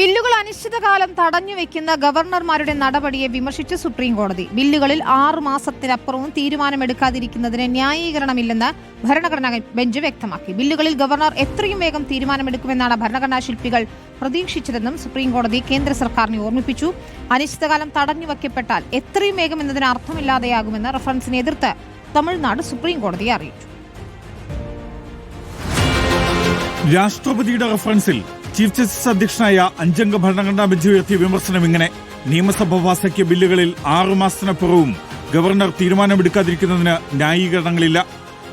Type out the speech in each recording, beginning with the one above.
ബില്ലുകൾ അനിശ്ചിതകാലം തടഞ്ഞുവെക്കുന്ന ഗവർണർമാരുടെ നടപടിയെ വിമർശിച്ച് സുപ്രീം കോടതി. ബില്ലുകളിൽ ആറു മാസത്തിനപ്പുറവും തീരുമാനമെടുക്കാതിരിക്കുന്നതിന് ന്യായീകരണമില്ലെന്ന് ഭരണഘടനാ ബെഞ്ച് വ്യക്തമാക്കി. ബില്ലുകളിൽ ഗവർണർ എത്രയും വേഗം തീരുമാനമെടുക്കുമെന്നാണ് ഭരണഘടനാ ശില്പികൾ പ്രതീക്ഷിച്ചതെന്നും സുപ്രീം കോടതി കേന്ദ്ര സർക്കാരിനെ ഓർമ്മിപ്പിച്ചു. അനിശ്ചിതകാലം തടഞ്ഞുവെക്കപ്പെട്ടാൽ എത്രയും വേഗം എന്നതിന് അർത്ഥമില്ലാതെയാകുമെന്ന് റഫറൻസിനെ എതിർത്ത് തമിഴ്നാട് സുപ്രീം കോടതിയെ അറിയിച്ചു. രാഷ്ട്രപതിയുടെ റഫറൻസിൽ ചീഫ് ജസ്റ്റിസ് അധ്യക്ഷനായ അഞ്ചംഗ ഭരണഘടനാ ബെഞ്ച് ഉയർത്തിയ വിമർശനം ഇങ്ങനെ. നിയമസഭ പാസാക്കിയ ബില്ലുകളിൽ ആറുമാസത്തിനപ്പുറവും ഗവർണർ തീരുമാനമെടുക്കാതിരിക്കുന്നതിന് ന്യായീകരണങ്ങളില്ല.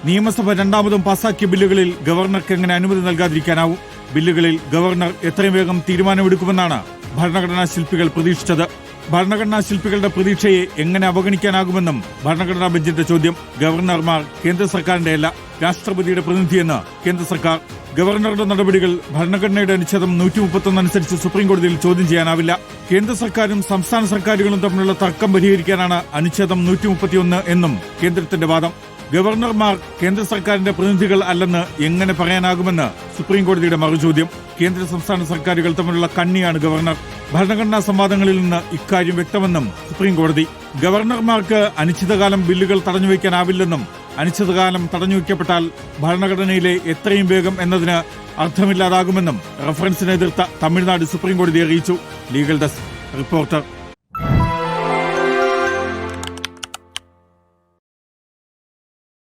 നിയമസഭ രണ്ടാമതും പാസാക്കിയ ബില്ലുകളിൽ ഗവർണർക്ക് എങ്ങനെ അനുമതി നൽകാതിരിക്കാനാവും? ബില്ലുകളിൽ ഗവർണർ എത്രയും വേഗം തീരുമാനമെടുക്കുമെന്നാണ് ഭരണഘടനാ ശില്പികൾ പ്രതീക്ഷിച്ചത്. ഭരണഘടനാ ശില്പികളുടെ പ്രതീക്ഷയെ എങ്ങനെ അവഗണിക്കാനാകുമെന്നും ഭരണഘടനാ ബെഞ്ചിന്റെ ചോദ്യം ഗവർണർമാർ കേന്ദ്ര സർക്കാരിന്റെയല്ല രാഷ്ട്രപതിയുടെ പ്രതിനിധിയെന്ന് കേന്ദ്ര സർക്കാർ. ഗവർണറുടെ നടപടികൾ ഭരണഘടനയുടെ അനുച്ഛേദം നൂറ്റി മുപ്പത്തൊന്ന് അനുസരിച്ച് സുപ്രീംകോടതിയിൽ ചോദ്യം ചെയ്യാനാവില്ല. കേന്ദ്ര സർക്കാരും സംസ്ഥാന സർക്കാരുകളും തമ്മിലുള്ള തർക്കം പരിഹരിക്കാനാണ് അനുച്ഛേദം നൂറ്റി മുപ്പത്തിയൊന്ന് എന്നും കേന്ദ്രത്തിന്റെ വാദം. ഗവർണർമാർ കേന്ദ്ര സർക്കാരിന്റെ പ്രതിനിധികൾ അല്ലെന്ന് എങ്ങനെ പറയാനാകുമെന്ന് സുപ്രീംകോടതിയുടെ മറുചോദ്യം. കേന്ദ്ര സംസ്ഥാന സർക്കാരുകൾ തമ്മിലുള്ള കണ്ണിയാണ് ഗവർണർ. ഭരണഘടനാ സംവാദങ്ങളിൽ നിന്ന് ഇക്കാര്യം വ്യക്തമെന്നും സുപ്രീംകോടതി. ഗവർണർമാർക്ക് അനിശ്ചിതകാലം ബില്ലുകൾ തടഞ്ഞുവയ്ക്കാനാവില്ലെന്നും അനിശ്ചിതകാലം തടഞ്ഞുവയ്ക്കപ്പെട്ടാൽ ഭരണഘടനയിലെ എത്രയും വേഗം എന്നതിന് അർത്ഥമില്ലാതാകുമെന്നും റഫറൻസിനെ എതിർത്ത തമിഴ്നാട് സുപ്രീംകോടതി അറിയിച്ചു. Legal desk reporter